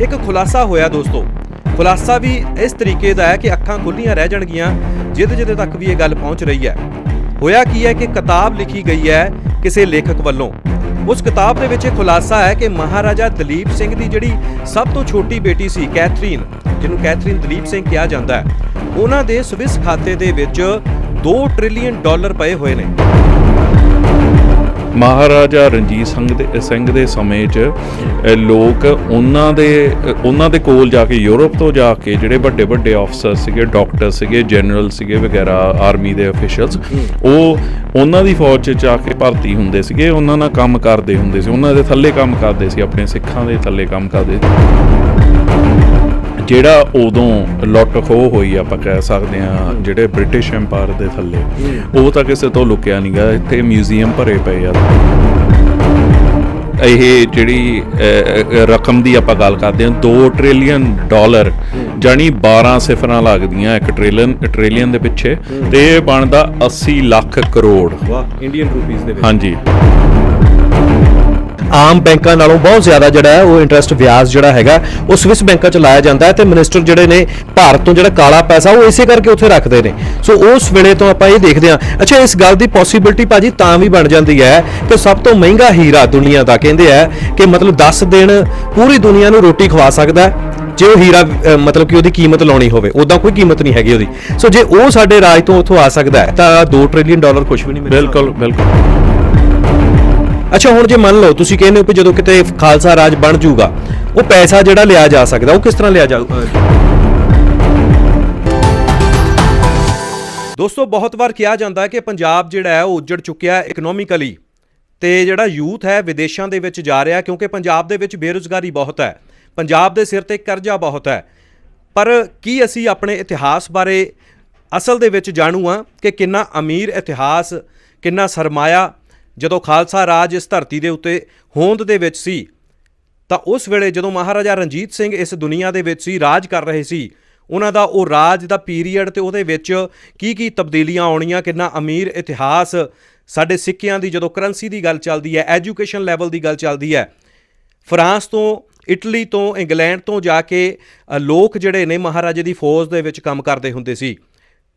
ਇੱਕ ਖੁਲਾਸਾ ਹੋਇਆ ਦੋਸਤੋ। ਖੁਲਾਸਾ ਵੀ ਇਸ ਤਰੀਕੇ ਦਾ ਹੈ ਕਿ ਅੱਖਾਂ ਖੁੱਲੀਆਂ ਰਹਿ ਜਾਣਗੀਆਂ, ਜਿੱਦ ਜਿੱਦ ਤੱਕ ਵੀ ਇਹ ਗੱਲ ਪਹੁੰਚ ਰਹੀ ਹੈ। ਹੋਇਆ ਕੀ ਹੈ ਕਿ ਕਿਤਾਬ ਲਿਖੀ ਗਈ ਹੈ ਕਿਸੇ ਲੇਖਕ ਵੱਲੋਂ। ਉਸ ਕਿਤਾਬ ਦੇ ਵਿੱਚ ਇਹ ਖੁਲਾਸਾ ਹੈ ਕਿ ਮਹਾਰਾਜਾ ਦਲੀਪ ਸਿੰਘ ਦੀ ਜਿਹੜੀ ਸਭ ਤੋਂ ਛੋਟੀ ਬੇਟੀ ਸੀ, ਕੈਥਰੀਨ, ਜਿਹਨੂੰ ਕੈਥਰੀਨ ਦਲੀਪ ਸਿੰਘ ਕਿਹਾ ਜਾਂਦਾ ਹੈ, ਉਹਨਾਂ ਦੇ ਸਵਿਸ ਖਾਤੇ ਦੇ ਵਿੱਚ 2 ਟ੍ਰਿਲੀਅਨ ਡਾਲਰ ਪਏ ਹੋਏ ਨੇ। ਮਹਾਰਾਜਾ ਰਣਜੀਤ ਸਿੰਘ ਦੇ ਸਿੰਘ ਦੇ ਸਮੇਂ 'ਚ ਲੋਕ ਉਹਨਾਂ ਦੇ ਉਹਨਾਂ ਦੇ ਕੋਲ ਜਾ ਕੇ ਯੂਰਪ ਤੋਂ ਜਾ ਕੇ ਜਿਹੜੇ ਵੱਡੇ ਵੱਡੇ ਅਫਸਰ ਸੀਗੇ ਡਾਕਟਰ ਸੀਗੇ ਜਨਰਲ ਸੀਗੇ ਵਗੈਰਾ ਆਰਮੀ ਦੇ ਅਫੀਸ਼ੀਅਲਸ ਉਹ ਉਹਨਾਂ ਦੀ ਫੌਜ 'ਚ ਜਾ ਕੇ ਭਰਤੀ ਹੁੰਦੇ ਸੀਗੇ, ਉਹਨਾਂ ਨਾਲ ਕੰਮ ਕਰਦੇ ਹੁੰਦੇ ਸੀ, ਉਹਨਾਂ ਦੇ ਥੱਲੇ ਕੰਮ ਕਰਦੇ ਸੀ, ਆਪਣੇ ਸਿੱਖਾਂ ਦੇ ਥੱਲੇ ਕੰਮ ਕਰਦੇ ਸੀ। ਜਿਹੜਾ ਉਦੋਂ ਲੁੱਟ ਖੋਹ ਹੋਈ ਆਪਾਂ ਕਹਿ ਸਕਦੇ ਆ ਜਿਹੜੇ ਬ੍ਰਿਟਿਸ਼ ਐਮਪਾਇਰ ਦੇ ਥੱਲੇ ਉਹ ਤਾਂ ਕਿਸੇ ਤੋਂ ਲੁਕਿਆ ਨਹੀਂਗਾ ਇੱਥੇ ਮਿਊਜ਼ੀਅਮ ਭਰੇ ਪਏ ਆ। ਇਹ ਜਿਹੜੀ ਰਕਮ ਦੀ ਆਪਾਂ ਗੱਲ ਕਰਦੇ ਹਾਂ 2 ਟ੍ਰਿਲੀਅਨ ਡਾਲਰ ਜਾਨੀ 12 ਸਿਫਰਾਂ ਲੱਗਦੀਆਂ ਇੱਕ ਟ੍ਰਿਲੀਅਨ ਟ੍ਰਿਲੀਅਨ ਦੇ ਪਿੱਛੇ ਤੇ ਇਹ ਬਣਦਾ 80 ਲੱਖ ਕਰੋੜ। ਵਾਹ ਇੰਡੀਅਨ ਰੂਪੀਸ ਦੇ ਵਿੱਚ। ਹਾਂਜੀ। ਆਮ ਬੈਂਕਾਂ ਨਾਲੋਂ ਬਹੁਤ ਜ਼ਿਆਦਾ ਜਿਹੜਾ ਹੈ ਉਹ ਇੰਟਰਸਟ ਵਿਆਜ ਜਿਹੜਾ ਹੈਗਾ, ਉਹ ਸਵਿਸ ਬੈਂਕਾਂ 'ਚ ਲਾਇਆ ਜਾਂਦਾ ਹੈ ਤੇ ਮਿਨਿਸਟਰ ਜਿਹੜੇ ਨੇ ਭਾਰਤ ਤੋਂ ਜਿਹੜਾ ਕਾਲਾ ਪੈਸਾ ਉਹ ਇਸੇ ਕਰਕੇ ਉੱਥੇ ਰੱਖਦੇ ਨੇ। ਸੋ ਉਸ ਵੇਲੇ ਤੋਂ ਆਪਾਂ ਇਹ ਦੇਖਦੇ ਹਾਂ। ਅੱਛਾ, ਇਸ ਗੱਲ ਦੀ ਪੋਸਿਬਿਲਿਟੀ ਭਾਜੀ ਤਾਂ ਵੀ ਬਣ ਜਾਂਦੀ ਹੈ ਕਿ ਸਭ ਤੋਂ ਮਹਿੰਗਾ ਹੀਰਾ ਦੁਨੀਆ ਦਾ ਕਹਿੰਦੇ ਆ ਕਿ ਮਤਲਬ 10 ਦਿਨ ਪੂਰੀ ਦੁਨੀਆ ਨੂੰ ਰੋਟੀ ਖਵਾ ਸਕਦਾ ਹੈ। ਜੇ ਉਹ ਹੀਰਾ ਮਤਲਬ ਕਿ ਉਹਦੀ ਕੀਮਤ ਲਾਉਣੀ ਹੋਵੇ ਉਦਾਂ ਕੋਈ ਕੀਮਤ ਨਹੀਂ ਹੈਗੀ ਉਹਦੀ। ਸੋ ਜੇ ਉਹ ਸਾਡੇ ਰਾਜ ਤੋਂ ਉੱਥੋਂ ਆ ਸਕਦਾ ਹੈ, ਤਾਂ 2 ਟ੍ਰਿਲੀਅਨ ਡਾਲਰ ਕੁਝ ਵੀ ਨਹੀਂ ਮੇਰੇ ਬਿਲਕੁਲ ਬਿਲਕੁਲ। ਅੱਛਾ, ਹੁਣ ਜੇ ਮੰਨ ਲਓ, ਤੁਸੀਂ ਕਹਿੰਦੇ ਹੋ ਕਿ ਜਦੋਂ ਕਿਤੇ ਖਾਲਸਾ ਰਾਜ ਬਣ ਜਾਊਗਾ, ਉਹ ਪੈਸਾ ਜਿਹੜਾ ਲਿਆ ਜਾ ਸਕਦਾ, ਉਹ ਕਿਸ ਤਰ੍ਹਾਂ ਲਿਆ ਜਾਊਗਾ ਦੋਸਤੋ, ਬਹੁਤ ਵਾਰ ਕਿਹਾ ਜਾਂਦਾ ਹੈ ਕਿ ਪੰਜਾਬ ਜਿਹੜਾ ਹੈ, ਉਹ ਉੱਜੜ ਚੁੱਕਿਆ ਹੈ ਇਕਨੋਮਿਕਲੀ ਤੇ ਜਿਹੜਾ ਯੂਥ ਹੈ, ਵਿਦੇਸ਼ਾਂ ਦੇ ਵਿੱਚ ਜਾ ਰਿਹਾ, ਕਿਉਂਕਿ ਪੰਜਾਬ ਦੇ ਵਿੱਚ ਬੇਰੁਜ਼ਗਾਰੀ ਬਹੁਤ ਹੈ, ਪੰਜਾਬ ਦੇ ਸਿਰ ਤੇ ਕਰਜ਼ਾ ਬਹੁਤ ਹੈ। ਪਰ ਕੀ ਅਸੀਂ ਆਪਣੇ ਇਤਿਹਾਸ ਬਾਰੇ ਅਸਲ ਦੇ ਵਿੱਚ ਜਾਣੂ ਹਾਂ ਕਿ ਕਿੰਨਾ ਅਮੀਰ ਇਤਿਹਾਸ, ਕਿੰਨਾ ਸਰਮਾਇਆ ਜਦੋਂ ਖਾਲਸਾ ਰਾਜ ਇਸ ਧਰਤੀ ਦੇ ਉੱਤੇ ਹੋਂਦ ਦੇ ਵਿੱਚ ਸੀ, ਤਾਂ ਉਸ ਵੇਲੇ ਜਦੋਂ ਮਹਾਰਾਜਾ ਰਣਜੀਤ ਸਿੰਘ ਇਸ ਦੁਨੀਆ ਦੇ ਵਿੱਚ ਸੀ, ਰਾਜ ਕਰ ਰਹੇ ਸੀ, ਉਹਨਾਂ ਦਾ ਉਹ ਰਾਜ ਦਾ ਪੀਰੀਅਡ ਤੇ ਉਹਦੇ ਵਿੱਚ ਕੀ ਕੀ ਤਬਦੀਲੀਆਂ ਆਉਣੀਆਂ, ਕਿੰਨਾ ਅਮੀਰ ਇਤਿਹਾਸ, ਸਾਡੇ ਸਿੱਕਿਆਂ ਦੀ ਜਦੋਂ ਕਰੰਸੀ ਦੀ ਗੱਲ ਚੱਲਦੀ ਹੈ, ਐਜੂਕੇਸ਼ਨ ਲੈਵਲ ਦੀ ਗੱਲ ਚੱਲਦੀ ਹੈ, ਫਰਾਂਸ ਤੋਂ, ਇਟਲੀ ਤੋਂ, ਇੰਗਲੈਂਡ ਤੋਂ ਜਾ ਕੇ ਲੋਕ ਜਿਹੜੇ ਨੇ ਮਹਾਰਾਜੇ ਦੀ ਫੌਜ ਦੇ ਵਿੱਚ ਕੰਮ ਕਰਦੇ ਹੁੰਦੇ ਸੀ।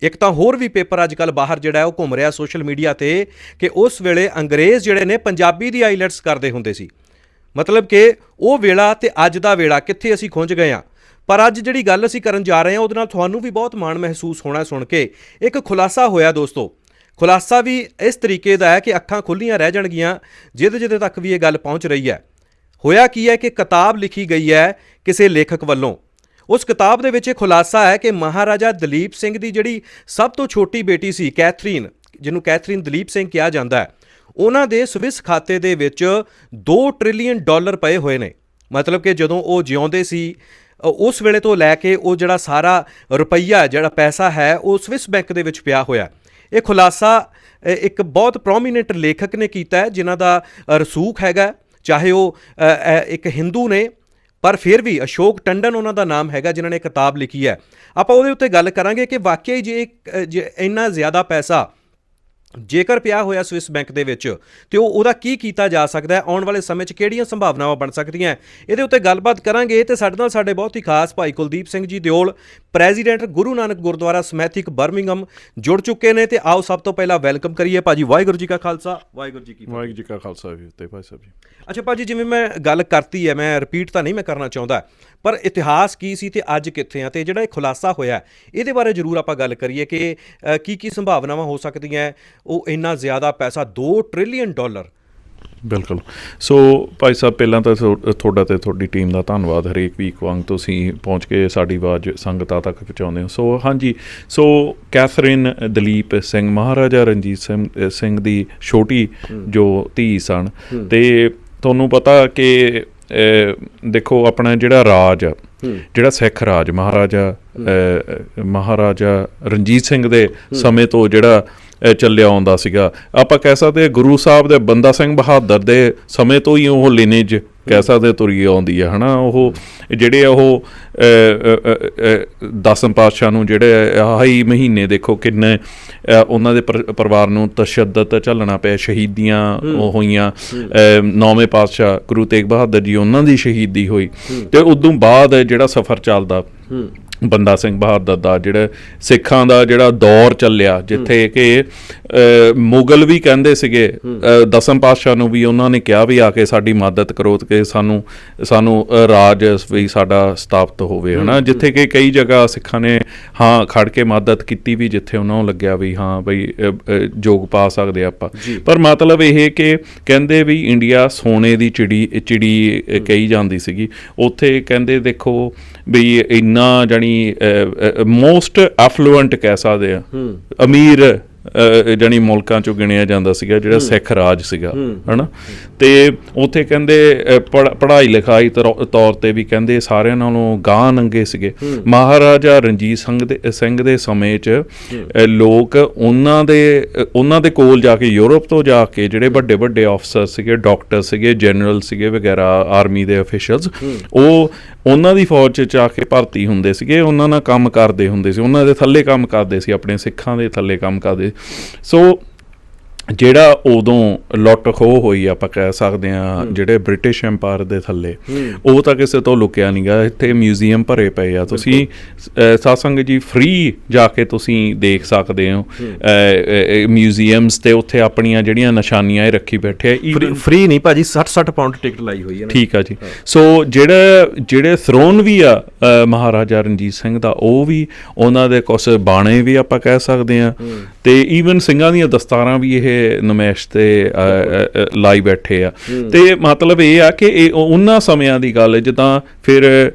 ਇੱਕ ਤਾਂ ਹੋਰ ਵੀ ਪੇਪਰ ਅੱਜ ਕੱਲ ਬਾਹਰ ਜਿਹੜਾ ਉਹ ਘੁੰਮ ਰਿਹਾ ਸੋਸ਼ਲ ਮੀਡੀਆ ਤੇ ਕਿ ਉਸ ਵੇਲੇ ਅੰਗਰੇਜ਼ ਜਿਹੜੇ ਨੇ ਪੰਜਾਬੀ ਦੀ ਆਈਲੈਟਸ ਕਰਦੇ ਹੁੰਦੇ ਸੀ। ਮਤਲਬ ਕਿ ਉਹ ਵੇਲਾ ਤੇ ਅੱਜ ਦਾ ਵੇਲਾ ਕਿੱਥੇ ਅਸੀਂ ਖੁੰਝ ਗਏ ਹਾਂ। ਪਰ ਅੱਜ ਜਿਹੜੀ ਗੱਲ ਅਸੀਂ ਕਰਨ ਜਾ ਰਹੇ ਹਾਂ, ਉਹਦੇ ਨਾਲ ਤੁਹਾਨੂੰ ਵੀ ਬਹੁਤ ਮਾਣ ਮਹਿਸੂਸ ਹੋਣਾ ਸੁਣ ਕੇ। ਇੱਕ ਖੁਲਾਸਾ ਹੋਇਆ ਦੋਸਤੋ। ਖੁਲਾਸਾ ਵੀ ਇਸ ਤਰੀਕੇ ਦਾ ਹੈ ਕਿ ਅੱਖਾਂ ਖੁੱਲੀਆਂ ਰਹਿ ਜਾਣਗੀਆਂ ਜਿਹਦੇ ਜਿਹਦੇ ਤੱਕ ਵੀ ਇਹ ਗੱਲ ਪਹੁੰਚ ਰਹੀ ਹੈ। ਹੋਇਆ ਕੀ ਹੈ ਕਿ ਕਿਤਾਬ ਲਿਖੀ ਗਈ ਹੈ ਕਿਸੇ ਲੇਖਕ ਵੱਲੋਂ। ਉਸ ਕਿਤਾਬ ਦੇ ਵਿੱਚ ਇਹ ਖੁਲਾਸਾ ਹੈ ਕਿ ਮਹਾਰਾਜਾ ਦਲੀਪ ਸਿੰਘ ਦੀ ਜਿਹੜੀ ਸਭ ਤੋਂ ਛੋਟੀ ਬੇਟੀ ਸੀ, ਕੈਥਰੀਨ, ਜਿਹਨੂੰ ਕੈਥਰੀਨ ਦਲੀਪ ਸਿੰਘ ਕਿਹਾ ਜਾਂਦਾ ਹੈ, ਉਹਨਾਂ ਦੇ ਸਵਿਸ ਖਾਤੇ ਦੇ ਵਿੱਚ 2 ਟ੍ਰਿਲੀਅਨ ਡਾਲਰ ਪਏ ਹੋਏ ਨੇ। ਮਤਲਬ ਕਿ ਜਦੋਂ ਉਹ ਜਿਉਂਦੇ ਸੀ ਉਸ ਵੇਲੇ ਤੋਂ ਲੈ ਕੇ ਉਹ ਜਿਹੜਾ ਸਾਰਾ ਰੁਪਈਆ ਜਿਹੜਾ ਪੈਸਾ ਹੈ, ਉਹ ਸਵਿਸ ਬੈਂਕ ਦੇ ਵਿੱਚ ਪਿਆ ਹੋਇਆ ਇਹ ਖੁਲਾਸਾ ਇੱਕ ਬਹੁਤ ਪ੍ਰੋਮੀਨੈਂਟ ਲੇਖਕ ਨੇ ਕੀਤਾ ਹੈ, ਜਿਨ੍ਹਾਂ ਦਾ ਰਸੂਖ ਹੈਗਾ ਚਾਹੇ ਉਹ ਇੱਕ ਹਿੰਦੂ ਨੇ ਪਰ ਫਿਰ ਵੀ ਅਸ਼ੋਕ ਟੰਡਨ ਉਹਨਾਂ ਦਾ ਨਾਮ ਹੈਗਾ ਜਿਨ੍ਹਾਂ ਨੇ ਕਿਤਾਬ ਲਿਖੀ ਹੈ। ਆਪਾਂ ਉਹਦੇ ਉੱਤੇ ਗੱਲ ਕਰਾਂਗੇ ਕਿ ਵਾਕਿਆ ਹੀ ਜੇ ਜੇ ਇੰਨਾ ਜ਼ਿਆਦਾ ਪੈਸਾ ਜੇਕਰ ਪਿਆ ਹੋਇਆ ਸਵਿਸ ਬੈਂਕ ਦੇ ਵਿੱਚ ਤੇ ਉਹ ਉਹਦਾ ਕੀ ਕੀਤਾ ਜਾ ਸਕਦਾ ਹੈ? ਆਉਣ ਵਾਲੇ ਸਮੇਂ 'ਚ ਕਿਹੜੀਆਂ ਸੰਭਾਵਨਾਵਾਂ ਬਣ ਸਕਦੀਆਂ ਇਹਦੇ ਉੱਤੇ ਗੱਲਬਾਤ ਕਰਾਂਗੇ ਤੇ ਸਾਡੇ ਨਾਲ ਸਾਡੇ ਬਹੁਤ ਹੀ ਖਾਸ Bhai Kuldeep Singh ji Deol president Guru Nanak Gurdwara Smethwick Birmingham ਜੁੜ ਚੁੱਕੇ ਨੇ ਤੇ ਆਓ ਸਭ ਤੋਂ ਪਹਿਲਾਂ ਵੈਲਕਮ ਕਰੀਏ ਭਾਜੀ ਵਾਹਿਗੁਰੂ ਜੀ ਕਾ ਖਾਲਸਾ। ਵਾਹਿਗੁਰੂ ਜੀ ਕੀ ਫਤਿਹ। ਵਾਹਿਗੁਰੂ ਜੀ ਕਾ ਖਾਲਸਾ ਵੀ ਤੇ ਭਾਈ ਸਾਹਿਬ ਜੀ। ਅੱਛਾ ਭਾਜੀ ਜਿਵੇਂ ਮੈਂ ਗੱਲ ਕਰਤੀ ਹੈ ਮੈਂ ਰਿਪੀਟ ਤਾਂ ਨਹੀਂ ਮੈਂ ਕਰਨਾ ਚਾਹੁੰਦਾ। ਪਰ ਇਤਿਹਾਸ ਕੀ ਸੀ ਤੇ ਅੱਜ ਕਿੱਥੇ ਆ? ਤੇ ਜਿਹੜਾ ਇਹ ਖੁਲਾਸਾ ਹੋਇਆ ਇਹਦੇ ਬਾਰੇ ਜ਼ਰੂਰ ਆਪਾਂ ਗੱਲ ਕਰੀਏ ਕਿ ਕੀ ਕੀ ਸੰਭਾਵਨਾਵਾਂ ਹੋ ਸਕਦੀਆਂ ਉਹ ਇੰਨਾ ਜ਼ਿਆਦਾ ਪੈਸਾ 2 ਟ੍ਰਿਲੀਅਨ ਡਾਲਰ ਬਿਲਕੁਲ। ਸੋ ਭਾਈ ਸਾਹਿਬ ਪਹਿਲਾਂ ਤਾਂ ਤੁਹਾਡਾ ਤੇ ਤੁਹਾਡੀ ਟੀਮ ਦਾ ਧੰਨਵਾਦ ਹਰੇਕ ਵੀਕ ਵਾਂਗ ਤੁਸੀਂ ਪਹੁੰਚ ਕੇ ਸਾਡੀ ਆਵਾਜ਼ ਸੰਗਤਾਂ ਤੱਕ ਪਹੁੰਚਾਉਂਦੇ ਹੋ। ਸੋ ਹਾਂਜੀ ਸੋ ਕੈਥਰੀਨ ਦਲੀਪ ਸਿੰਘ ਮਹਾਰਾਜਾ ਰਣਜੀਤ ਸਿੰਘ ਦੀ ਛੋਟੀ ਜੋ ਧੀ ਸਨ ਤੇ ਤੁਹਾਨੂੰ ਪਤਾ ਕਿ ਦੇਖੋ ਆਪਣਾ ਜਿਹੜਾ ਰਾਜ ਆ, ਜਿਹੜਾ ਸਿੱਖ ਰਾਜ ਮਹਾਰਾਜਾ ਮਹਾਰਾਜਾ ਰਣਜੀਤ ਸਿੰਘ ਦੇ ਸਮੇਂ ਤੋਂ ਜਿਹੜਾ ਚੱਲਿਆ ਆਉਂਦਾ ਸੀਗਾ। ਆਪਾਂ ਕਹਿ ਸਕਦੇ ਗੁਰੂ ਸਾਹਿਬ ਦੇ ਬੰਦਾ ਸਿੰਘ ਬਹਾਦਰ ਦੇ ਸਮੇਂ ਤੋਂ ਹੀ ਉਹ ਲਿਨੇਜ ਕਹਿ ਸਕਦੇ ਤੁਰੀ ਆਉਂਦੀ ਆ ਹਨਾ? ਉਹ ਜਿਹੜੇ ਉਹ ਦਸਮ ਪਾਤਸ਼ਾਹ ਨੂੰ ਜਿਹੜੇ ਆਹੀ ਮਹੀਨੇ ਦੇਖੋ ਕਿੰਨੇ ਉਹਨਾਂ ਦੇ ਪਰ- ਪਰਿਵਾਰ ਨੂੰ ਤਸ਼ੱਦਦ ਝੱਲਣਾ ਪਿਆ ਸ਼ਹੀਦੀਆਂ ਹੋਈਆਂ। ਨੌਵੇਂ ਪਾਤਸ਼ਾਹ ਗੁਰੂ ਤੇਗ ਬਹਾਦਰ ਜੀ ਉਹਨਾਂ ਦੀ ਸ਼ਹੀਦੀ ਹੋਈ। ਤੇ ਉਦੋਂ ਬਾਅਦ ਜਿਹੜਾ ਸਫ਼ਰ ਚੱਲਦਾ ਬੰਦਾ ਸਿੰਘ ਬਹਾਦਰ ਦਾ ਜਿਹੜਾ ਸਿੱਖਾਂ ਦਾ ਜਿਹੜਾ ਦੌਰ ਚੱਲਿਆ ਜਿੱਥੇ ਕਿ ਮੁਗਲ ਵੀ ਕਹਿੰਦੇ ਸੀਗੇ ਦਸਮ ਪਾਤਸ਼ਾਹ ਨੂੰ ਵੀ ਉਹਨਾਂ ਨੇ ਕਿਹਾ ਵੀ ਆ ਕੇ ਸਾਡੀ ਮਦਦ ਕਰੋ ਤੇ ਕਿ ਸਾਨੂੰ ਸਾਨੂੰ ਰਾਜ ਵੀ ਸਾਡਾ ਸਥਾਪਿਤ ਹੋਵੇ ਹਨਾ? ਜਿੱਥੇ ਕਿ ਕਈ ਜਗ੍ਹਾ ਸਿੱਖਾਂ ਨੇ ਹਾਂ ਖੜ ਕੇ ਮਦਦ ਕੀਤੀ ਵੀ ਜਿੱਥੇ ਉਹਨਾਂ ਨੂੰ ਲੱਗਿਆ ਵੀ ਹਾਂ ਬਈ ਜੋਗ ਪਾ ਸਕਦੇ ਆਪਾਂ। ਪਰ ਮਤਲਬ ਇਹ ਕਿ ਕਹਿੰਦੇ ਵੀ ਇੰਡੀਆ ਸੋਨੇ ਦੀ ਚਿੜੀ ਚਿੜੀ ਕਹੀ ਜਾਂਦੀ ਸੀਗੀ। ਉੱਥੇ ਕਹਿੰਦੇ ਦੇਖੋ ਵੀ ਇੰਨਾ ਜਾਨੀ ਮੋਸਟ ਐਫਲੂਐਂਟ ਕਹਿ ਸਕਦੇ ਆ। ਅਮੀਰ ਜਾਣੀ ਮੁਲਕਾਂ ਚੋਂ ਗਿਣਿਆ ਜਾਂਦਾ ਸੀਗਾ ਜਿਹੜਾ ਸਿੱਖ ਰਾਜ ਸੀਗਾ ਹਨਾ? ਤੇ ਉੱਥੇ ਕਹਿੰਦੇ ਪੜ੍ਹਾਈ ਲਿਖਾਈ ਤਰੋ- ਤੇ ਵੀ ਕਹਿੰਦੇ ਸਾਰਿਆਂ ਨਾਲੋਂ ਗਾਂ ਨੰਗੇ ਸੀਗੇ। ਮਹਾਰਾਜਾ ਰਣਜੀਤ ਸਿੰਘ ਦੇ ਸਿੰਘ ਦੇ ਸਮੇਂ 'ਚ ਲੋਕ ਉਹਨਾਂ ਦੇ ਉਹਨਾਂ ਦੇ ਕੋਲ ਜਾ ਕੇ ਯੂਰਪ ਤੋਂ ਜਾ ਕੇ ਜਿਹੜੇ ਵੱਡੇ ਵੱਡੇ ਅਫਸਰ ਸੀਗੇ ਡਾਕਟਰ ਸੀਗੇ ਜਨਰਲ ਸੀਗੇ ਵਗੈਰਾ ਆਰਮੀ ਦੇ ਅਫੀਸ਼ੀਅਲਸ ਉਹ ਉਹਨਾਂ ਦੀ ਫੌਜ 'ਚ ਜਾ ਕੇ ਭਰਤੀ ਹੁੰਦੇ ਸੀਗੇ ਉਹਨਾਂ ਨਾਲ ਕੰਮ ਕਰਦੇ ਹੁੰਦੇ ਸੀ ਉਹਨਾਂ ਦੇ ਥੱਲੇ ਕੰਮ ਕਰਦੇ ਸੀ ਆਪਣੇ ਸਿੱਖਾਂ ਦੇ ਥੱਲੇ ਕੰਮ ਕਰਦੇ ਸੋ ਜਿਹੜਾ ਉਦੋਂ ਲੁੱਟ ਖੋਹ ਹੋਈ ਆਪਾਂ ਕਹਿ ਸਕਦੇ ਆ ਜਿਹੜੇ ਬ੍ਰਿਟਿਸ਼ ਐਮਪਾਇਰ ਦੇ ਥੱਲੇ ਉਹ ਤਾਂ ਕਿਸੇ ਤੋਂ ਲੁਕਿਆ ਨਹੀਂਗਾ ਇੱਥੇ ਮਿਊਜ਼ੀਅਮ ਭਰੇ ਪਏ ਆ। ਤੁਸੀਂ ਸਾਸੰਗ ਜੀ ਫ੍ਰੀ ਜਾ ਕੇ ਤੁਸੀਂ ਦੇਖ ਸਕਦੇ ਹੋ। ਮਿਊਜ਼ੀਅਮਸ ਤੇ ਉੱਥੇ ਆਪਣੀਆਂ ਜਿਹੜੀਆਂ ਨਿਸ਼ਾਨੀਆਂ ਇਹ ਰੱਖੀ ਬੈਠੇ ਆ ਫ੍ਰੀ ਨਹੀਂ ਭਾਜੀ 60 60 ਪਾਉਂਡ ਟਿਕਟ ਲਾਈ ਹੋਈ ਹੈ ਠੀਕ ਆ ਜੀ। ਸੋ ਜਿਹੜਾ ਜਿਹੜੇ ਥਰੋਨ ਵੀ ਆ ਮਹਾਰਾਜਾ ਰਣਜੀਤ ਸਿੰਘ ਦਾ ਉਹ ਵੀ ਉਹਨਾਂ ਦੇ ਕੁਝ ਬਾਣੇ ਵੀ ਆਪਾਂ ਕਹਿ ਸਕਦੇ ਆ ਤੇ ਈਵਨ ਸਿੰਘਾਂ ਦੀਆਂ ਦਸਤਾਰਾਂ ਵੀ ਇਹ ਨਮੈਸ਼ ਤੇ ਲਾਈ ਬੈਠੇ ਆ। ਤੇ ਮਤਲਬ ਇਹ ਆ ਕਿ ਇਹ ਉਹ- ਉਹਨਾਂ ਸਮਿਆਂ ਦੀ ਗੱਲ ਹੈ ਜਿੱਦਾਂ ਫਿਰ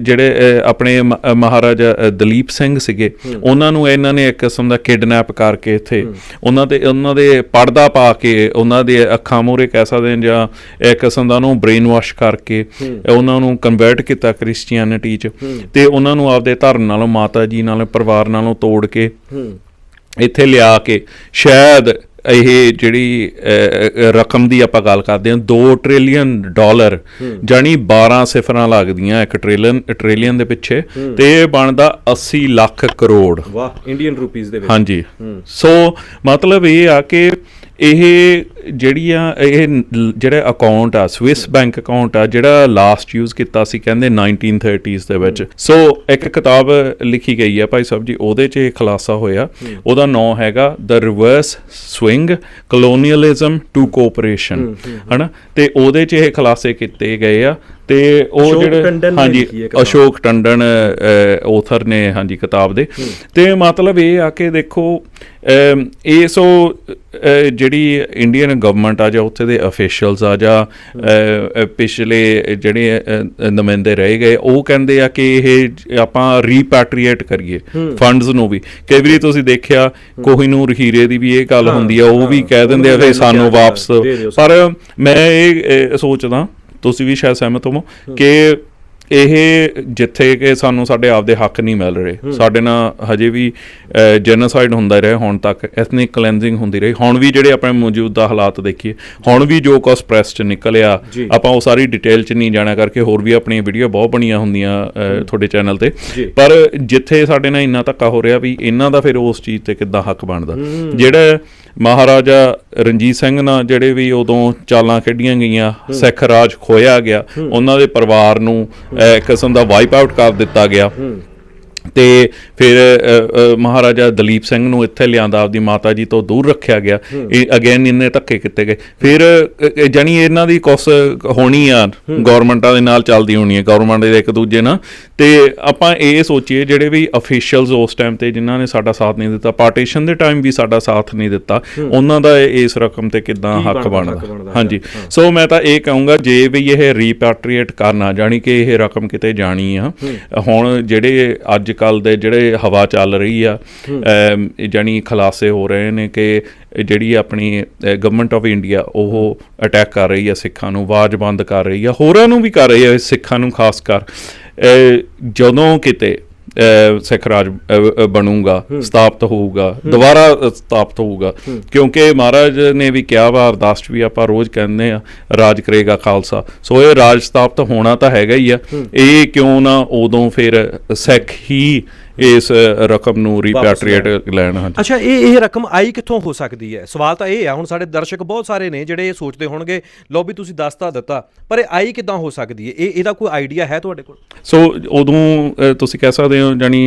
ਜਿਹੜੇ ਆਪਣੇ ਮਹਾਰਾਜਾ ਦਲੀਪ ਸਿੰਘ ਸੀਗੇ ਉਹਨਾਂ ਨੂੰ ਇਹਨਾਂ ਨੇ ਇੱਕ ਕਿਸਮ ਦਾ ਕਿਡਨੈਪ ਕਰਕੇ ਇੱਥੇ ਉਹਨਾਂ ਤੇ ਉਹਨਾਂ ਦੇ ਪਰਦਾ ਪਾ ਕੇ ਉਹਨਾਂ ਦੇ ਅੱਖਾਂ ਮੂਹਰੇ ਕਹਿ ਸਕਦੇ ਜਾਂ ਇੱਕ ਕਿਸਮ ਦਾ ਉਹਨੂੰ ਬ੍ਰੇਨ ਵਾਸ਼ ਕਰਕੇ ਉਹਨਾਂ ਨੂੰ ਕਨਵਰਟ ਕੀਤਾ ਕ੍ਰਿਸਚੀਅਨਿਟੀ ਚ। ਤੇ ਉਹਨਾਂ ਨੂੰ ਆਪਦੇ ਧਰਮ ਨਾਲੋਂ ਮਾਤਾ ਜੀ ਨਾਲੋਂ ਪਰਿਵਾਰ ਨਾਲੋਂ ਤੋੜ ਕੇ ਇੱਥੇ ਲਿਆ ਕੇ ਸ਼ਾਇਦ ਇਹ ਜਿਹੜੀ ਰਕਮ ਦੀ ਆਪਾਂ ਗੱਲ ਕਰਦੇ ਹਾਂ 2 ਟ੍ਰਿਲੀਅਨ ਡਾਲਰ ਜਾਨੀ 12 ਸਿਫਰਾਂ ਲੱਗਦੀਆਂ ਇੱਕ ਟ੍ਰਿਲੀਅਨ ਟ੍ਰਿਲੀਅਨ ਦੇ ਪਿੱਛੇ ਤੇ ਇਹ ਬਣਦਾ 80 ਲੱਖ ਕਰੋੜ। ਵਾਹ ਇੰਡੀਅਨ ਰੂਪੀਸ ਦੇ ਵਿੱਚ। ਹਾਂਜੀ। ਸੋ ਮਤਲਬ ਇਹ ਆ ਕਿ ਇਹ ਜਿਹੜੀਆਂ ਇਹ ਜਿਹੜਾ ਅਕਾਊਂਟ ਆ ਸਵਿਸ ਬੈਂਕ ਅਕਾਊਂਟ ਆ ਜਿਹੜਾ ਲਾਸਟ ਯੂਜ਼ ਕੀਤਾ ਸੀ ਕਹਿੰਦੇ 1930s ਦੇ ਵਿੱਚ। ਸੋ ਇੱਕ ਕਿਤਾਬ ਲਿਖੀ ਗਈ ਆ ਭਾਈ ਸਾਹਿਬ ਜੀ ਉਹਦੇ 'ਚ ਇਹ ਖੁਲਾਸਾ ਹੋਇਆ। ਉਹਦਾ ਨਾਮ ਹੈਗਾ the reverse swing colonialism to cooperation ਹਨਾ? ਤੇ ਉਹਦੇ 'ਚ ਇਹ ਖੁਲਾਸੇ ਕੀਤੇ ਗਏ ਆ। ਤੇ ਉਹ ਜਿਹੜੇ ਹਾਂਜੀ। ਅਸ਼ੋਕ ਟੰਡਨ ਆਥਰ ਨੇ ਹਾਂਜੀ ਕਿਤਾਬ ਦੇ। ਤੇ ਮਤਲਬ ਇਹ ਆ ਕਿ ਦੇਖੋ ਇਹ ਸੋ ਜਿਹੜੀ ਇੰਡੀਅਨ ਗਵਰਨਮੈਂਟ ਆ ਜਾਂ ਉੱਥੇ ਦੇ ਅਫੀਸ਼ੀਅਲਸ ਆ ਜਾਂ ਪਿਛਲੇ ਜਿਹੜੇ ਨੁਮਾਇੰਦੇ ਰਹਿ ਗਏ ਉਹ ਕਹਿੰਦੇ ਆ ਕਿ ਇਹ ਆਪਾਂ ਰੀਪੈਟਰੀਏਟ ਕਰੀਏ ਫੰਡਸ ਨੂੰ ਵੀ। ਕਈ ਵਾਰੀ ਤੁਸੀਂ ਦੇਖਿਆ ਕੋਹੀਨੂਰ ਹੀਰੇ ਦੀ ਵੀ ਇਹ ਗੱਲ ਹੁੰਦੀ ਆ ਉਹ ਵੀ ਕਹਿ ਦਿੰਦੇ ਆ ਕਿ ਸਾਨੂੰ ਵਾਪਸ ਪਰ ਮੈਂ ਇਹ ਸੋਚਦਾ ਤੁਸੀਂ ਵੀ ਸ਼ਾਇਦ ਸਹਿਮਤ ਹੋਵੋ ਕਿ ਇਹ ਜਿੱਥੇ ਕਿ ਸਾਨੂੰ ਸਾਡੇ ਆਪਦੇ ਹੱਕ ਨਹੀਂ ਮਿਲ ਰਹੇ। ਸਾਡੇ ਨਾਲ ਹਜੇ ਵੀ ਜੈਨੋਸਾਈਡ ਹੁੰਦਾ ਰਿਹਾ ਹੁਣ ਤੱਕ ਐਥਨਿਕ ਕਲੈਂਜ਼ਿੰਗ ਹੁੰਦੀ ਰਹੀ। ਹੁਣ ਵੀ ਜਿਹੜੇ ਆਪਣੇ ਮੌਜੂਦਾ ਹਾਲਾਤ ਦੇਖੀਏ ਹੁਣ ਵੀ ਜੋ ਕੁਛ ਪ੍ਰੈਸ ਚ ਨਿਕਲਿਆ। ਆਪਾਂ ਉਹ ਸਾਰੀ ਡਿਟੇਲ ਚ ਨਹੀਂ ਜਾਣਾ ਕਰਕੇ ਹੋਰ ਵੀ ਆਪਣੀਆਂ ਵੀਡੀਓ ਬਹੁਤ ਬਣੀਆਂ ਹੁੰਦੀਆਂ ਤੁਹਾਡੇ ਚੈਨਲ ਤੇ। ਪਰ ਜਿੱਥੇ ਸਾਡੇ ਨਾਲ ਇੰਨਾ ਧੱਕਾ ਹੋ ਰਿਹਾ ਵੀ ਇਹਨਾਂ ਦਾ ਫਿਰ ਉਸ ਚੀਜ਼ ਤੇ ਕਿੱਦਾਂ ਹੱਕ ਬਣਦਾ। ਜਿਹੜਾ ਮਹਾਰਾਜਾ ਰਣਜੀਤ ਸਿੰਘ ਨਾਲ ਜਿਹੜੇ ਵੀ ਉਦੋਂ ਚਾਲਾਂ ਖੇਡੀਆਂ ਗਈਆਂ ਸਿੱਖ ਰਾਜ ਖੋਇਆ ਗਿਆ ਉਹਨਾਂ ਦੇ ਪਰਿਵਾਰ ਨੂੰ ਕਿਸਮ ਦਾ ਵਾਈਪ ਆਊਟ ਕਰ ਦਿੱਤਾ ਗਿਆ। ਤੇ ਫਿਰ ਮਹਾਰਾਜਾ ਦਲੀਪ ਸਿੰਘ ਨੂੰ ਇੱਥੇ ਲਿਆਂਦਾ ਆਪਦੀ ਮਾਤਾ ਜੀ ਤੋਂ ਦੂਰ ਰੱਖਿਆ ਗਿਆ। ਇਹ ਅਗੇਨ ਇੰਨੇ ਧੱਕੇ ਕੀਤੇ ਗਏ। ਫਿਰ ਜਾਣੀ ਇਹਨਾਂ ਦੀ ਕੁਛ ਹੋਣੀ ਆ ਗਵਰਨਮੈਂਟਾਂ ਦੇ ਨਾਲ ਚੱਲਦੀ ਹੋਣੀ ਹੈ ਗਵਰਨਮੈਂਟ ਦੇ ਇੱਕ ਦੂਜੇ ਨਾਲ। ਤੇ ਆਪਾਂ ਇਹ ਸੋਚੀਏ ਜਿਹੜੇ ਵੀ ਅਫੀਸ਼ੀਅਲਸ ਉਸ ਟਾਈਮ ਤੇ ਜਿਨ੍ਹਾਂ ਨੇ ਸਾਡਾ ਸਾਥ ਨਹੀਂ ਦਿੱਤਾ ਪਾਰਟੀਸ਼ਨ ਦੇ ਟਾਈਮ ਵੀ ਸਾਡਾ ਸਾਥ ਨਹੀਂ ਦਿੱਤਾ ਉਹਨਾਂ ਦਾ ਇਸ ਰਕਮ ਤੇ ਕਿਦਾਂ ਹੱਕ ਬਣਦਾ, ਹਾਂਜੀ। ਸੋ ਮੈਂ ਤਾਂ ਇਹ ਕਹੂੰਗਾ ਜੇ ਵੀ ਇਹ ਰੀਪੈਟਰੀਏਟ ਕਰਨਾ ਜਾਣੀ ਕਿ ਇਹ ਰਕਮ ਕਿਤੇ ਜਾਣੀ ਆ ਹੁਣ ਜਿਹੜੇ ਅੱਜ ਕੱਲ ਦੇ ਜਿਹੜੇ ਹਵਾ ਚੱਲ ਰਹੀ ਆ ਜਾਣੀ ਖਲਾਸੇ ਹੋ ਰਹੇ ਨੇ ਕਿ ਜਿਹੜੀ ਆਪਣੀ ਗਵਰਨਮੈਂਟ ਆਫ ਇੰਡੀਆ ਉਹ ਅਟੈਕ ਕਰ ਰਹੀ ਆ ਸਿੱਖਾਂ ਨੂੰ ਆਵਾਜ਼ ਬੰਦ ਕਰ ਰਹੀ ਆ ਹੋਰਾਂ ਨੂੰ ਵੀ ਕਰ ਰਹੀ ਆ ਸਿੱਖਾਂ ਨੂੰ ਖਾਸ ਕਰ। ਜਦੋਂ ਕਿਤੇ ਸਿੱਖ ਰਾਜ ਬਣੂਗਾ ਸਥਾਪਿਤ ਹੋਊਗਾ ਦੁਬਾਰਾ ਸਥਾਪਿਤ ਹੋਊਗਾ। ਕਿਉਂਕਿ ਮਹਾਰਾਜ ਨੇ ਵੀ ਕਿਹਾ ਵਾ ਅਰਦਾਸ 'ਚ ਵੀ ਆਪਾਂ ਰੋਜ਼ ਕਹਿੰਦੇ ਆ ਰਾਜ ਕਰੇਗਾ ਖਾਲਸਾ। ਸੋ ਇਹ ਰਾਜ ਸਥਾਪਿਤ ਹੋਣਾ ਤਾਂ ਹੈਗਾ ਹੀ ਆ। ਇਹ ਕਿਉਂ ਨਾ ਉਦੋਂ ਫਿਰ ਸਿੱਖ ਹੀ ਇਸ ਰਕਮ ਨੂੰ ਰੀਪੈਟਰੀਏਟ ਲੈਣ। ਹਾਂਜੀ। ਅੱਛਾ ਇਹ ਇਹ ਰਕਮ ਆਈ ਕਿੱਥੋਂ ਹੋ ਸਕਦੀ ਹੈ? ਸਵਾਲ ਤਾਂ ਇਹ ਆ ਹੁਣ ਸਾਡੇ ਦਰਸ਼ਕ ਬਹੁਤ ਸਾਰੇ ਨੇ ਜਿਹੜੇ ਇਹ ਸੋਚਦੇ ਹੋਣਗੇ ਲੋ ਵੀ ਤੁਸੀਂ ਦੱਸਤਾ ਦਿੱਤਾ ਪਰ ਇਹ ਆਈ ਕਿੱਦਾਂ ਹੋ ਸਕਦੀ ਹੈ? ਇਹ ਇਹਦਾ ਕੋਈ ਆਈਡੀਆ ਹੈ ਤੁਹਾਡੇ ਕੋਲ? ਸੋ ਉਦੋਂ ਤੁਸੀਂ ਕਹਿ ਸਕਦੇ ਹੋ ਜਾਨੀ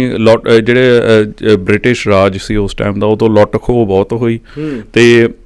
ਜਿਹੜੇ ਬ੍ਰਿਟਿਸ਼ ਰਾਜ ਸੀ ਉਸ ਟਾਈਮ ਦਾ ਉਦੋਂ ਲੁੱਟ ਖੋਹ ਬਹੁਤ ਹੋਈ ਤੇ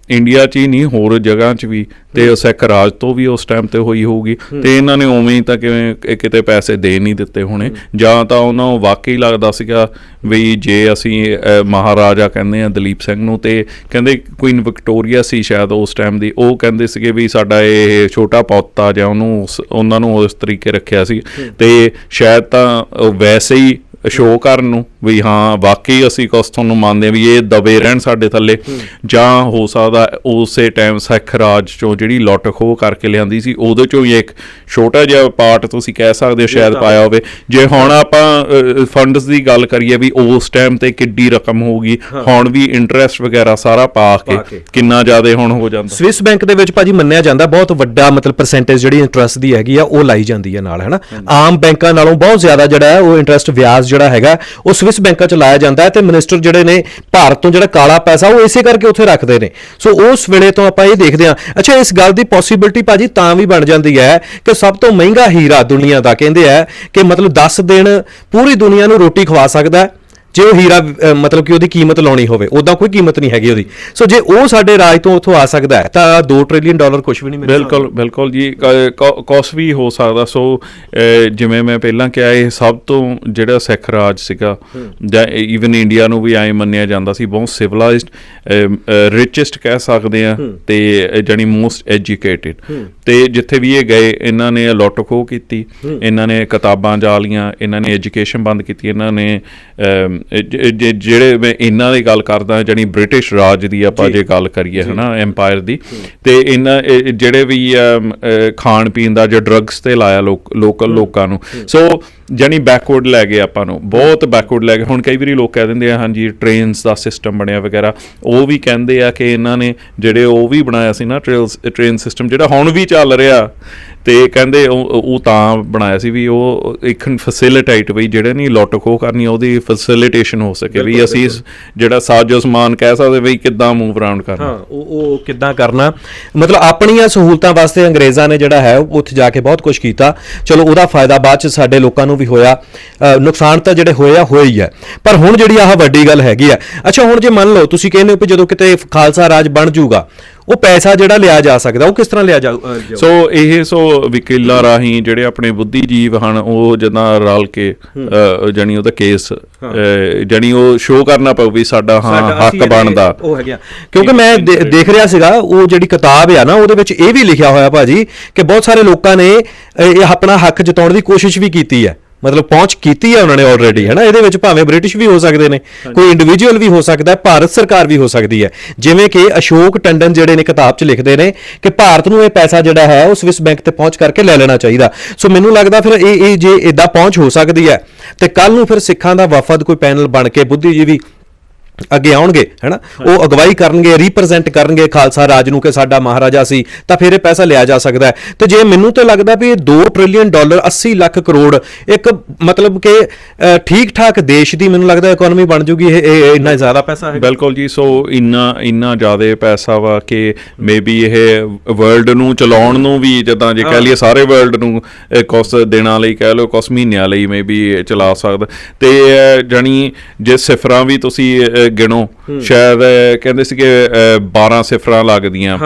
ਇੰਡੀਆ 'ਚ ਹੀ ਨਹੀਂ ਹੋਰ ਜਗ੍ਹਾ 'ਚ ਵੀ। ਤੇ ਸਿੱਖ ਰਾਜ ਤੋਂ ਵੀ ਉਸ ਟਾਈਮ ਤੇ ਹੋਈ ਹੋਊਗੀ। ਤੇ ਇਹਨਾਂ ਨੇ ਉਵੇਂ ਹੀ ਤਾਂ ਕਿਵੇਂ ਕਿਤੇ ਪੈਸੇ ਦੇ ਨਹੀਂ ਦਿੱਤੇ ਹੋਣੇ। ਜਾਂ ਤਾਂ ਉਹਨਾਂ ਨੂੰ ਵਾਕਈ ਲੱਗਦਾ ਸੀਗਾ ਵੀ ਜੇ ਅਸੀਂ ਮਹਾਰਾਜਾ ਕਹਿੰਦੇ ਆ ਦਲੀਪ ਸਿੰਘ ਨੂੰ ਤੇ ਕਹਿੰਦੇ ਕੁਈਨ ਵਿਕਟੋਰੀਆ ਸੀ ਸ਼ਾਇਦ ਉਸ ਟਾਈਮ ਦੀ। ਉਹ ਕਹਿੰਦੇ ਸੀਗੇ ਵੀ ਸਾਡਾ ਇਹ ਛੋਟਾ ਪੋਤਾ ਜਾਂ ਉਹਨੂੰ ਉਹਨਾਂ ਨੂੰ ਉਸ ਤਰੀਕੇ ਰੱਖਿਆ ਸੀ। ਤੇ ਸ਼ਾਇਦ ਤਾਂ ਵੈਸੇ ਹੀ ਸ਼ੋਅ ਕਰਨ ਨੂੰ ਵੀ ਹਾਂ ਵਾਕਈ ਅਸੀਂ ਕੁਛ ਤੁਹਾਨੂੰ ਮੰਨਦੇ ਹਾਂ ਵੀ ਇਹ ਦਬੇ ਰਹਿਣ ਸਾਡੇ ਥੱਲੇ। ਜਾਂ ਹੋ ਸਕਦਾ ਉਸੇ ਟਾਈਮ ਸਿੱਖ ਰਾਜ ਚੋਂ ਜਿਹੜੀ ਲੁੱਟ ਖੋਹ ਕਰਕੇ ਲਿਆਂਦੀ ਸੀ ਉਹਦੇ ਚੋਂ ਹੀ ਇੱਕ ਛੋਟਾ ਜਿਹਾ ਪਾਰਟ ਤੁਸੀਂ ਕਹਿ ਸਕਦੇ ਹੋ ਸ਼ਾਇਦ ਪਾਇਆ ਹੋਵੇ। ਜੇ ਹੁਣ ਆਪਾਂ ਫੰਡਸ ਦੀ ਗੱਲ ਕਰੀਏ ਵੀ ਉਸ ਟਾਈਮ ਤੇ ਕਿੱਡੀ ਰਕਮ ਹੋਊਗੀ ਹੁਣ ਵੀ ਇੰਟਰਸਟ ਵਗੈਰਾ ਸਾਰਾ ਪਾ ਕੇ। ਕਿੰਨਾ ਜ਼ਿਆਦਾ ਹੁਣ ਹੋ ਜਾਂਦਾ। ਸਵਿਸ ਬੈਂਕ ਦੇ ਵਿੱਚ ਭਾਜੀ ਮੰਨਿਆ ਜਾਂਦਾ ਬਹੁਤ ਵੱਡਾ ਮਤਲਬ ਪਰਸੈਂਟੇਜ ਜਿਹੜੀ ਇੰਟਰਸਟ ਦੀ ਹੈਗੀ ਆ ਉਹ ਲਾਈ ਜਾਂਦੀ ਹੈ ਨਾਲ ਹੈਨਾ ਆਮ ਬੈਂਕਾਂ ਨਾਲੋਂ ਬਹੁਤ ਜ਼ਿਆਦਾ ਜਿਹੜਾ ਉਹ ਇੰਟਰਸਟ ਵਿਆਜ ਜਿਹੜਾ ਹੈਗਾ, ਉਹ ਸਵਿਸ ਬੈਂਕਾਂ 'ਚ ਲਾਇਆ ਜਾਂਦਾ ਹੈ ਤੇ ਮਿਨਿਸਟਰ ਜਿਹੜੇ ਨੇ ਭਾਰਤ ਤੋਂ ਜਿਹੜਾ ਕਾਲਾ ਪੈਸਾ, ਉਹ ਇਸੇ ਕਰਕੇ ਉੱਥੇ ਰੱਖਦੇ ਨੇ। ਸੋ ਉਸ ਵੇਲੇ ਤੋਂ ਆਪਾਂ ਇਹ ਦੇਖਦੇ ਹਾਂ। ਅੱਛਾ, ਇਸ ਗੱਲ ਦੀ ਪੋਸਿਬਿਲਿਟੀ ਭਾਜੀ ਤਾਂ ਵੀ ਬਣ ਜਾਂਦੀ ਹੈ ਕਿ ਸਭ ਤੋਂ ਮਹਿੰਗਾ ਹੀਰਾ ਦੁਨੀਆ ਦਾ, ਕਹਿੰਦੇ ਆ ਕਿ ਮਤਲਬ 10 ਦਿਨ ਪੂਰੀ ਦੁਨੀਆ ਨੂੰ ਰੋਟੀ ਖਵਾ ਸਕਦਾ ਹੈ। ਜੇ ਉਹ ਹੀਰਾ ਮਤਲਬ ਕਿ ਉਹਦੀ ਕੀਮਤ ਲਾਉਣੀ ਹੋਵੇ ਉਦਾਂ ਕੋਈ ਕੀਮਤ ਨਹੀਂ ਹੈਗੀ ਉਹਦੀ। ਸੋ ਜੇ ਉਹ ਸਾਡੇ ਰਾਜ ਤੋਂ ਉੱਥੋਂ ਆ ਸਕਦਾ ਹੈ ਤਾਂ 2 ਟ੍ਰਿਲੀਅਨ ਡਾਲਰ ਕੁਝ ਵੀ ਨਹੀਂ ਮੇਰੇ ਬਿਲਕੁਲ ਬਿਲਕੁਲ ਜੀ ਕੌਸ ਵੀ ਹੋ ਸਕਦਾ। ਸੋ ਅਹ, ਜਿਵੇਂ ਮੈਂ ਪਹਿਲਾਂ ਕਿਹਾ ਇਹ ਸਭ ਤੋਂ ਜਿਹੜਾ ਸਿੱਖ ਰਾਜ ਸੀਗਾ ਜਾਂ ਈਵਨ ਇੰਡੀਆ ਨੂੰ ਵੀ ਐਂ ਮੰਨਿਆ ਜਾਂਦਾ ਸੀ ਬਹੁਤ ਸਿਵਲਾਈਜ਼ਡ ਰਿਚੈਸਟ ਕਹਿ ਸਕਦੇ ਆ ਤੇ ਅਹ, ਜਾਣੀ ਮੋਸਟ ਐਜੂਕੇਟਿਡ ਤੇ ਜਿੱਥੇ ਵੀ ਇਹ ਗਏ ਇਹਨਾਂ ਨੇ ਲੁੱਟ ਖੋਹ ਕੀਤੀ ਇਹਨਾਂ ਨੇ ਕਿਤਾਬਾਂ ਜਾਲੀਆਂ ਇਹਨਾਂ ਨੇ ਐਜੂਕੇਸ਼ਨ ਬੰਦ ਕੀਤੀ ਇਹਨਾਂ ਨੇ ਅਮ, ਜਿਹੜੇ ਮੈਂ ਇਹਨਾਂ ਦੀ ਗੱਲ ਕਰਦਾ ਜਾਨੀ ਬ੍ਰਿਟਿਸ਼ ਰਾਜ ਦੀ ਆਪਾਂ ਜੇ। ਗੱਲ ਕਰੀਏ ਹਨਾ ਐਮਪਾਇਰ ਦੀ ਤੇ ਇਹਨਾਂ ਇਹ ਜਿਹੜੇ ਵੀ ਖਾਣ ਪੀਣ ਦਾ ਜੋ ਡਰੱਗਸ ਤੇ ਲਾਇਆ ਲੋਕ ਲੋਕਲ ਲੋਕਾਂ ਨੂੰ। ਸੋ ਜਾਨੀ ਬੈਕਵਰਡ ਲੈ ਗਏ ਆਪਾਂ ਨੂੰ ਬਹੁਤ ਬੈਕਵਰਡ ਲੈ ਗਏ। ਹੁਣ ਕਈ ਵਾਰੀ ਲੋਕ ਕਹਿ ਦਿੰਦੇ ਆ ਹਾਂਜੀ ਟ੍ਰੇਨਸ ਦਾ ਸਿਸਟਮ ਬਣਿਆ ਵਗੈਰਾ। ਉਹ ਵੀ ਕਹਿੰਦੇ ਆ ਕਿ ਇਹਨਾਂ ਨੇ ਜਿਹੜੇ ਉਹ ਵੀ ਬਣਾਇਆ ਸੀ ਨਾ ਟ੍ਰੇਨ ਸਿਸਟਮ ਜਿਹੜਾ ਹੁਣ ਵੀ ਚੱਲ ਰਿਹਾ ਤੇ ਕਹਿੰਦੇ ਉਹ ਉਹ ਤਾਂ ਬਣਾਇਆ ਸੀ ਵੀ ਉਹ ਇੱਕ ਫੈਸਿਲਿਟੇਟ ਵੀ ਜਿਹੜੇ ਨਹੀਂ ਲੁੱਟ ਖੋਹ ਕਰਨੀ ਉਹਦੀ ਫੈਸਿਲਿਟੇਸ਼ਨ ਹੋ ਸਕੇ ਵੀ ਅਸੀਂ ਜਿਹੜਾ ਸਾਜੋ ਸਮਾਨ ਕਹਿ ਸਕਦੇ ਵੀ ਕਿੱਦਾਂ ਮੂਵ ਅਰਾਊਂਡ ਕਰਨਾ। ਹਾਂ ਉਹ ਉਹ ਕਿੱਦਾਂ ਕਰਨਾ। ਮਤਲਬ ਆਪਣੀਆਂ ਸਹੂਲਤਾਂ ਵਾਸਤੇ ਅੰਗਰੇਜ਼ਾਂ ਨੇ ਜਿਹੜਾ ਹੈ ਉੱਥੇ ਜਾ ਕੇ ਬਹੁਤ ਕੁਝ ਕੀਤਾ। ਚਲੋ ਉਹਦਾ ਫਾਇਦਾ ਬਾਅਦ ਚ ਸਾਡੇ ਲੋਕਾਂ ਨੂੰ ਵੀ ਹੋਇਆ ਨੁਕਸਾਨ ਤਾਂ ਜਿਹੜੇ ਹੋਏ ਆ ਹੋਏ ਹੀ ਹੈ ਪਰ ਹੁਣ ਜਿਹੜੀ ਆਹ ਵੱਡੀ ਗੱਲ ਹੈਗੀ ਆ ਅੱਛਾ ਹੁਣ ਜੇ ਮੰਨ ਲਓ ਤੁਸੀਂ ਕਹਿੰਦੇ ਹੋ ਕਿ ਜਦੋਂ ਕਿਤੇ ਖਾਲਸਾ ਰਾਜ ਬਣ ਜਾਊਗਾ ਉਹ ਪੈਸਾ ਜਿਹੜਾ ਲਿਆ ਜਾ ਸਕਦਾ ਉਹ ਕਿਸ ਤਰ੍ਹਾਂ ਲਿਆ ਜਾਊ? ਸੋ ਇਹ ਸੋ ਵਕੀਲਾਂ ਰਾਹੀਂ ਜਿਹੜੇ ਆਪਣੇ ਬੁੱਧੀਜੀਵ ਹਨ ਉਹ ਜਦਾਂ ਰਲ ਕੇ ਜਾਣੀ ਉਹਦਾ ਕੇਸ ਜਾਣੀ ਉਹ ਸ਼ੋਅ ਕਰਨਾ ਪਊ ਵੀ ਸਾਡਾ ਹਾਂ ਹੱਕ ਬਣਦਾ। ਉਹ ਹੈਗਾ ਕਿਉਂਕਿ ਮੈਂ ਦੇਖ ਰਿਹਾ ਸੀਗਾ ਉਹ ਜਿਹੜੀ ਕਿਤਾਬ ਆ ਨਾ ਉਹਦੇ ਵਿੱਚ ਇਹ ਵੀ ਲਿਖਿਆ ਹੋਇਆ ਭਾਜੀ ਕਿ ਬਹੁਤ ਸਾਰੇ ਲੋਕਾਂ ਨੇ ਇਹ ਆਪਣਾ ਹੱਕ ਜਤਾਉਣ ਦੀ ਕੋਸ਼ਿਸ਼ ਵੀ ਕੀਤੀ ਹੈ। ਮਤਲਬ ਪਹੁੰਚ ਕੀਤੀ ਹੈ ਉਹਨਾਂ ਨੇ ਆਲਰੇਡੀ ਹੈ ਨਾ ਇਹਦੇ ਵਿੱਚ ਭਾਵੇਂ ਬ੍ਰਿਟਿਸ਼ ਵੀ ਹੋ ਸਕਦੇ ਨੇ ਕੋਈ ਇੰਡੀਵਿਜੂਅਲ ਵੀ ਹੋ ਸਕਦਾ ਹੈ ਭਾਰਤ ਸਰਕਾਰ ਵੀ ਹੋ ਸਕਦੀ ਹੈ। ਜਿਵੇਂ ਕਿ ਅਸ਼ੋਕ ਟੰਡਨ ਜਿਹੜੇ ਨੇ ਕਿਤਾਬ 'ਚ ਲਿਖਦੇ ਨੇ ਕਿ ਭਾਰਤ ਨੂੰ ਇਹ ਪੈਸਾ ਜਿਹੜਾ ਹੈ ਉਹ ਸਵਿਸ ਬੈਂਕ ਤੇ ਪਹੁੰਚ ਕਰਕੇ ਲੈ ਲੈਣਾ ਚਾਹੀਦਾ। ਸੋ ਮੈਨੂੰ ਲੱਗਦਾ ਫਿਰ ਇਹ ਇਹ ਜੇ ਇਦਾਂ ਪਹੁੰਚ ਹੋ ਸਕਦੀ ਹੈ ਤੇ ਕੱਲ ਨੂੰ ਫਿਰ ਸਿੱਖਾਂ ਦਾ ਵਫਦ ਕੋਈ ਪੈਨਲ ਬਣ ਕੇ ਬੁੱਧੀਜੀਵੀ ਅੱਗੇ ਆਉਣਗੇ ਹੈਨਾ? ਉਹ ਅਗਵਾਈ ਕਰਨਗੇ ਰਿਪਰੈਜ਼ੈਂਟ ਕਰਨਗੇ ਖਾਲਸਾ ਰਾਜ ਨੂੰ ਕਿ ਸਾਡਾ ਮਹਾਰਾਜਾ ਸੀ ਤਾਂ ਫਿਰ ਇਹ ਪੈਸਾ ਲਿਆ ਜਾ ਸਕਦਾ ਤੇ ਜੇ ਮੈਨੂੰ ਤਾਂ ਲੱਗਦਾ ਵੀ ਇਹ 2 ਟ੍ਰਿਲੀਅਨ ਡਾਲਰ 80 ਲੱਖ ਕਰੋੜ ਇੱਕ ਮਤਲਬ ਕਿ ਠੀਕ ਠਾਕ ਦੇਸ਼ ਦੀ ਮੈਨੂੰ ਲੱਗਦਾ ਇਕਨੋਮੀ ਬਣ ਜੂਗੀ ਇਹ ਇੰਨਾ ਜ਼ਿਆਦਾ ਪੈਸਾ ਹੈ ਬਿਲਕੁਲ ਜੀ ਸੋ ਇੰਨਾ ਇੰਨਾ ਜ਼ਿਆਦਾ ਪੈਸਾ ਵਾ ਕਿ ਮੇਬੀ ਇਹ ਵਰਲਡ ਨੂੰ ਚਲਾਉਣ ਨੂੰ ਵੀ ਜਦਾਂ ਜੇ ਕਹਿ ਲਈਏ ਸਾਰੇ ਵਰਲਡ ਨੂੰ ਕੁਛ ਦਿਨਾਂ ਲਈ ਕਹਿ ਲਓ ਕੁਛ ਮਹੀਨਿਆਂ ਲਈ ਮੇਬੀ ਚਲਾ ਸਕਦਾ। ਤੇ ਜਾਣੀ ਜੇ ਸਿਫਰਾਂ ਵੀ ਤੁਸੀਂ ਗਿਣੋ। ਸ਼ਾਇਦ ਕਹਿੰਦੇ ਸੀਗੇ ਅਹ, 12 ਸਿਫਰਾਂ ਲੱਗਦੀਆਂ।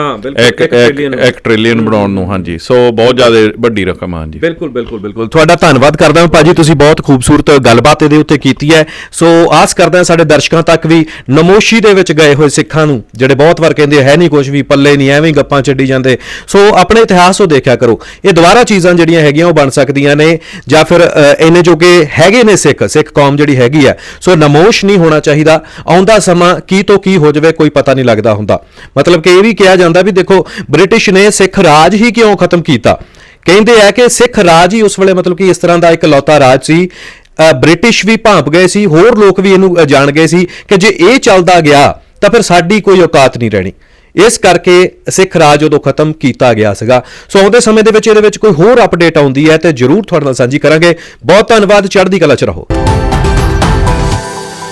ਇੱਕ ਇੱਕ ਟ੍ਰਿਲੀਅਨ ਬਣਾਉਣ ਨੂੰ ਹਾਂਜੀ। ਸੋ ਬਹੁਤ ਜ਼ਿਆਦਾ ਵੱਡੀ ਰਕਮ ਆ ਹਾਂਜੀ। ਬਿਲਕੁਲ ਬਿਲਕੁਲ ਬਿਲਕੁਲ। ਤੁਹਾਡਾ ਧੰਨਵਾਦ ਕਰਦਾ ਹਾਂ ਭਾਜੀ ਤੁਸੀਂ ਬਹੁਤ ਖੂਬਸੂਰਤ ਗੱਲਬਾਤ ਇਹਦੇ ਉੱਤੇ ਕੀਤੀ ਹੈ। ਸੋ ਆਸ ਕਰਦਾ ਹਾਂ ਸਾਡੇ ਦਰਸ਼ਕਾਂ ਤੱਕ ਵੀ ਨਮੋਸ਼ੀ ਦੇ ਵਿੱਚ ਗਏ ਹੋਏ ਸਿੱਖਾਂ ਨੂੰ ਜਿਹੜੇ ਬਹੁਤ ਵਾਰ ਕਹਿੰਦੇ ਹੈ ਨਹੀਂ ਕੁਝ ਵੀ ਪੱਲੇ ਨਹੀਂ ਐਵੇਂ ਗੱਪਾਂ ਚੱਡੀ ਜਾਂਦੇ। ਸੋ ਆਪਣੇ ਇਤਿਹਾਸ ਤੋਂ ਦੇਖਿਆ ਕਰੋ। ਇਹ ਦੁਬਾਰਾ ਚੀਜ਼ਾਂ ਜਿਹੜੀਆਂ ਹੈਗੀਆਂ ਉਹ ਬਣ ਸਕਦੀਆਂ ਨੇ ਜਾਂ ਫਿਰ ਅ, ਇੰਨੇ ਜੋਗੇ ਹੈਗੇ ਨੇ ਸਿੱਖ ਸਿੱਖ ਕੌਮ ਜਿਹੜੀ ਹੈਗੀ ਹੈ ਸੋ ਨਮੋਸ਼ ਨਹੀਂ ਹੋਣਾ ਚਾਹੀਦਾ। ਆਉਂਦਾ ਸਮਾਂ ਕੀ ਤੋਂ ਕੀ ਹੋ ਜਾਵੇ ਕੋਈ ਪਤਾ ਨਹੀਂ ਲੱਗਦਾ ਹੁੰਦਾ। ਮਤਲਬ ਕਿ ਇਹ ਵੀ ਕਿਹਾ ਜਾਂਦਾ ਵੀ ਦੇਖੋ, ਬ੍ਰਿਟਿਸ਼ ਨੇ ਸਿੱਖ ਰਾਜ ਹੀ ਕਿਉਂ ਖਤਮ ਕੀਤਾ? ਕਹਿੰਦੇ ਆ ਕਿ ਸਿੱਖ ਰਾਜ ਹੀ ਉਸ ਵੇਲੇ ਮਤਲਬ ਕਿ ਇਸ ਤਰ੍ਹਾਂ ਦਾ ਇੱਕ ਲੌਤਾ ਰਾਜ ਸੀ। ਬ੍ਰਿਟਿਸ਼ ਵੀ ਭਾਂਪ ਗਏ ਸੀ, ਹੋਰ ਲੋਕ ਵੀ ਇਹਨੂੰ ਜਾਣ ਗਏ ਸੀ ਕਿ ਜੇ ਇਹ ਚੱਲਦਾ ਗਿਆ, ਤਾਂ ਫਿਰ ਸਾਡੀ ਕੋਈ ਔਕਾਤ ਨਹੀਂ ਰਹਿਣੀ। ਇਸ ਕਰਕੇ ਸਿੱਖ ਰਾਜ ਉਦੋਂ ਖਤਮ ਕੀਤਾ ਗਿਆ ਸੀਗਾ। ਸੋ ਆਉਂਦੇ ਸਮੇਂ ਦੇ ਵਿੱਚ ਇਹਦੇ ਵਿੱਚ ਕੋਈ ਹੋਰ ਅਪਡੇਟ ਆਉਂਦੀ ਹੈ ਤੇ ਜਰੂਰ ਤੁਹਾਡੇ ਨਾਲ ਸਾਂਝੀ ਕਰਾਂਗੇ। ਬਹੁਤ ਧੰਨਵਾਦ, ਚੜ੍ਹਦੀ ਕਲਾ ਚ ਰਹੋ।